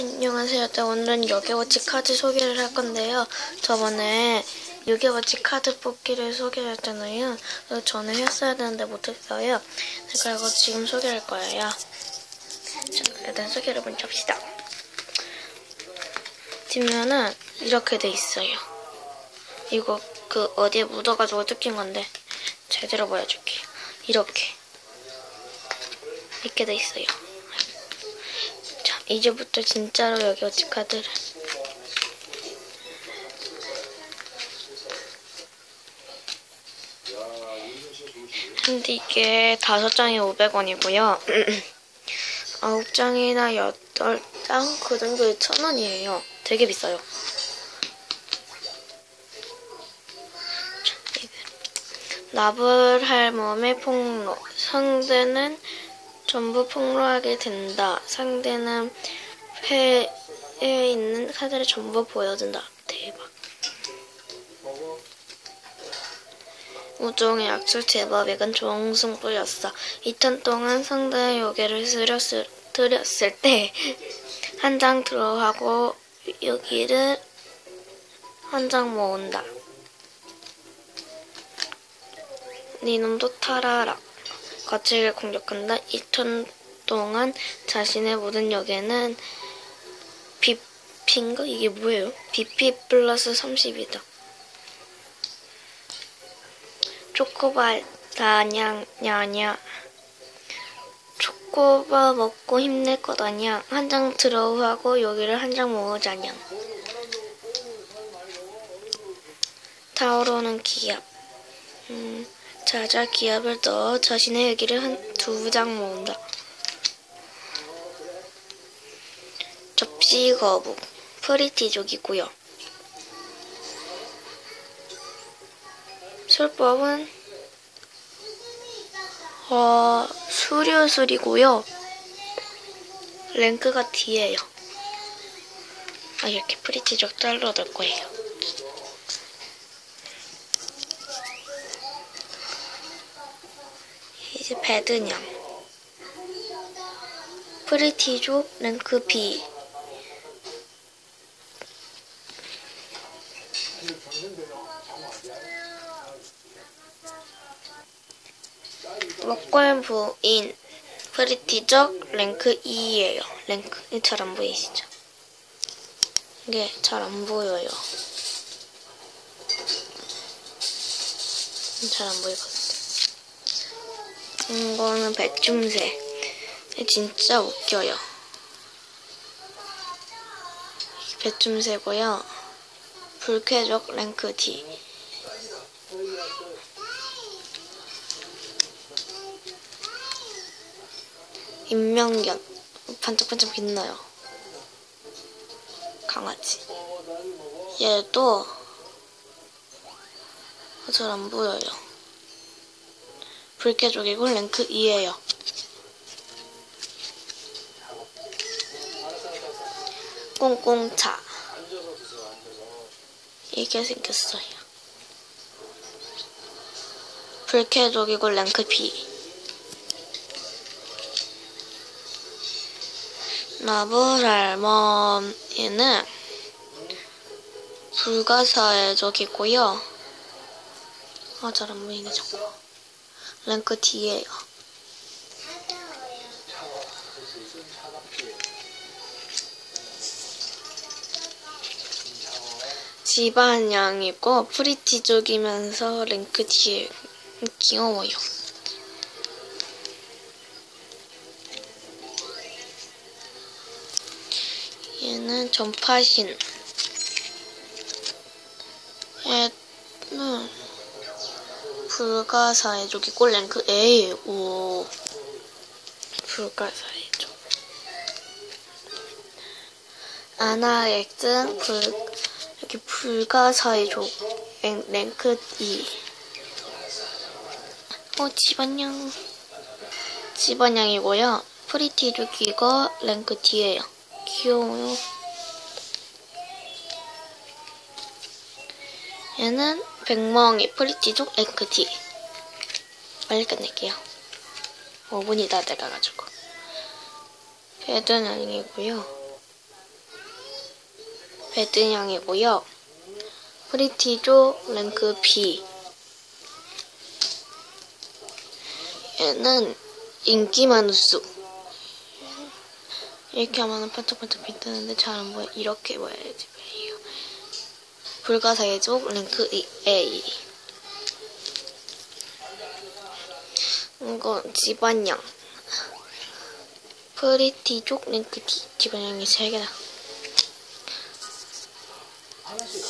안녕하세요. 네, 오늘은 요괴워치 카드 소개를 할 건데요. 저번에 요괴워치 카드 뽑기를 소개했잖아요. 그래서 전에 했어야 되는데 못했어요. 그리고 지금 소개할 거예요. 자, 일단 소개를 먼저 합시다. 뒷면은 이렇게 돼 있어요. 이거 그 어디에 묻어가지고 뜯긴 건데 제대로 보여줄게. 이렇게 이렇게 돼 있어요. 자, 이제부터 진짜로 여기 어치 카드를 근데 이게 다섯 장이 500원이고요. 아홉 장이나 여덟 장 그 정도에 천 원이에요. 되게 비싸요. 나불할 몸의 폭로. 상대는 전부 폭로하게 된다. 상대는 패에 있는 카드를 전부 보여준다. 대박. 우종의 약sul 제법액은 좋은 승부였어. 2턴 동안 상대의 요괴를 쓰렸을, 들였을 때 한 장 들어가고 여기를 한 장 모은다. 니놈도 타라라. 거칠게 공격한다. 2턴 동안 자신의 모든 역에는 BP인가? 이게 뭐예요? BP 플러스 30이다. 초코바 다냥 냐냐 초코바 먹고 힘낼 거다냐 한장 들어하고 여기를 한 장 모으자냐 타오르는 기압 음, 자자 기압을 넣어 자신의 여기를 한 두 장 모은다 접시 거북 프리티족이고요 술법은 어, 수류술이고요. 랭크가 D예요. 아, 이렇게 프리티적 달러 넣을 거예요. 이제 배드냥. 프리티족 랭크 B. 먹골 부인 프리티적 랭크 2예요. 랭크 잘 안 보이시죠? 이게 잘 안 보여요. 잘 안 보이거든요. 이거는 백중새. 진짜 웃겨요. 백중새고요. 불쾌적 랭크 D. 인명견 반짝반짝 빛나요. 강아지. 얘도 잘 안 보여요. 불쾌족이고 랭크 2예요. 꽁꽁차. 이게 생겼어요. 불쾌족이고 랭크 B. 나부랄멈에는 불가사의 적이고요. 아, 잘 안 보이네, 자꾸. 랭크 D예요. 집안양이고 프리티족이면서 랭크 D에 귀여워요. 얘는 전파신. 불가사의족이고 랭크 A. 오. 불가사의족. 아나엑슨 불 여기 불가사의족 랭크 2. 어 집안양. 집안양이고요. 프리티족이고 랭크 D예요. 귀여워요. 얘는 백멍이 프리티족 랭크 D. 빨리 끝낼게요. 5분이 다 돼가가지고. 배드는 아니고요. 레드양이고요. 프리티족 랭크 B. 얘는 인기 많은 수. 이렇게 하면 반짝반짝 빛나는데 잘 안 보여. 이렇게 봐야지. 불가사의족 랭크 A. 이건 집안양. 프리티족 랭크 D. 집안양이 세 개다. 하나씩